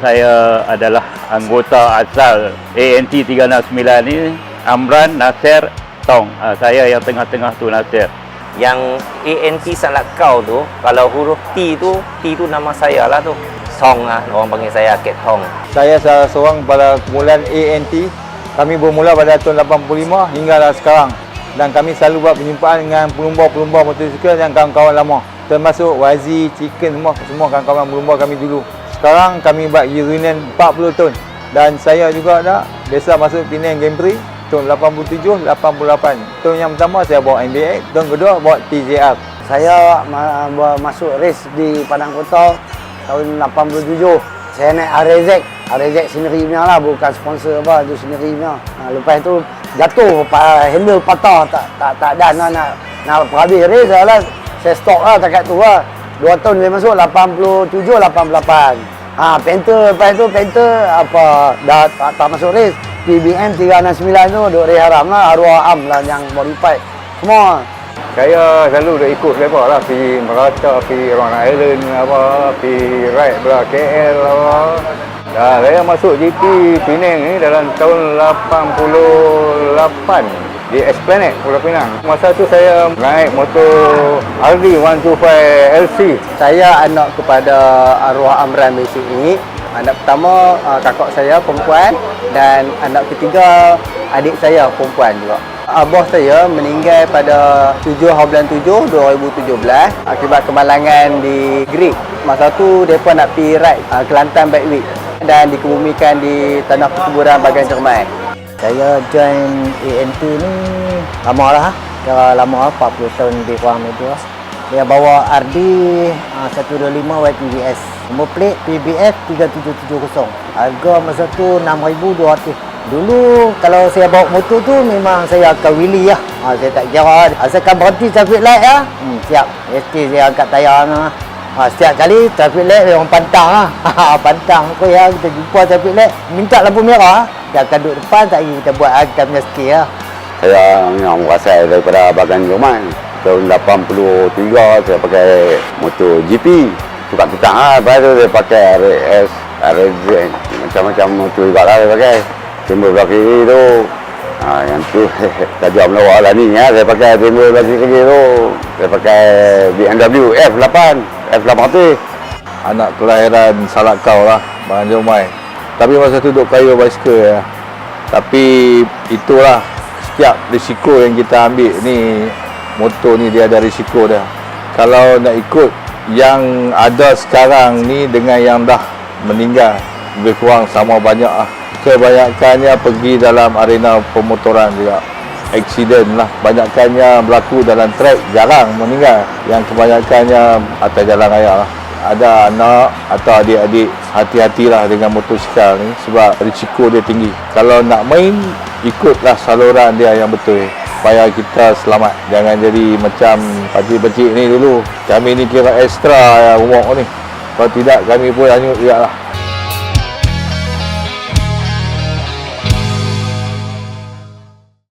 Saya adalah anggota asal ANT 369 ni Amran Nasir Tong. Ah, saya yang tengah-tengah tu Nasir. Yang ANT salat kau tu, kalau huruf T tu, T tu nama saya lah tu. Song lah, orang panggil saya Ket Tong. Saya salah seorang pada kemuliaan ANT. Kami bermula pada tahun 85 hinggalah sekarang. Dan kami selalu buat penjumpaan dengan pelumba-pelumba motosikal yang kawan-kawan lama. Termasuk Wazi, Chicken semua, semua kawan-kawan pelumba kami dulu. Sekarang kami buat reunion 40 tahun. Dan saya juga dah biasa masuk Penang Game Prix tahun 87, 88. Tahun yang pertama saya bawa NBA, tahun kedua bawa TJR. Saya ma- ma- masuk race di Padang Kota tahun 87. Saya naik RZ. RZ sendiri punya lah, bukan sponsor apa, tu sendiri punya. Ha, lepas tu jatuh, handle patah, tak tak tak ada nak nak, nak habis race lah. Saya stop lah takat tu lah. Dua tahun dia masuk 87, 88. Ha, Panther, lepas tu Panther apa dah tak, tak masuk race. PBM 369 tu duk race haram lah, arwah am lah yang modified. Semua Saya selalu dah ikut mereka lah Pergi Merata, pergi Rhode Island apa Pergi ride belah KL apa Dah, saya masuk GP Penang ni dalam tahun 88 di Esplanade Pulau Pinang. Masa tu saya naik motor RD 125 LC. Saya anak kepada arwah Amran Besik ini. Anak pertama uh, kakak saya perempuan dan anak ketiga adik saya perempuan juga. Abah saya meninggal pada 7 hari bulan 7 2017 akibat kemalangan di Greek. Masa tu mereka nak pergi ride uh, Kelantan Bike Week dan dikebumikan di tanah perkuburan bagian Jerman. Saya join ANT ni lama lah. Dah lama lah, 40 tahun lebih kurang itu lah. Dia bawa RD uh, 125 YPBS. Nombor plate PBF 3770. Harga masa tu 6200. Dulu kalau saya bawa motor tu memang saya akan wheelie lah. Ha, saya tak kira. Asalkan berhenti traffic light lah. Hmm, siap. Mesti saya angkat tayar lah. Ha, setiap kali traffic light memang pantang lah. Ha, pantang. Kau ya kita jumpa traffic light. Minta lampu merah. Dia akan duduk depan. Tak lagi kita buat kita punya skill lah. Saya yang merasai daripada Bagan Jerman tahun 83 saya pakai motor GP tukar-tukar lah lepas tu saya pakai RS RZ macam-macam motor juga lah saya pakai timbul belah kiri tu ha, yang tu tajam lawak lah ni ya. saya pakai timbul belah kiri tu saya pakai BMW F8 F800 Anak kelahiran Salakau lah, Bahan Jomai. Tapi masa tu duduk kayu basikal ya. Tapi itulah setiap risiko yang kita ambil ni motor ni dia ada risiko dia. Kalau nak ikut yang ada sekarang ni dengan yang dah meninggal lebih kurang sama banyak lah. Kebanyakannya pergi dalam arena pemotoran juga. Aksiden lah. Banyakkannya berlaku dalam trek, jarang meninggal. Yang kebanyakannya atas jalan raya lah. Ada anak atau adik-adik hati-hatilah dengan motosikal ni sebab risiko dia tinggi. Kalau nak main, ikutlah saluran dia yang betul supaya kita selamat. Jangan jadi macam pakcik-pakcik ni dulu. Kami ni kira ekstra ya, umur ni. Kalau tidak, kami pun hanyut juga lah.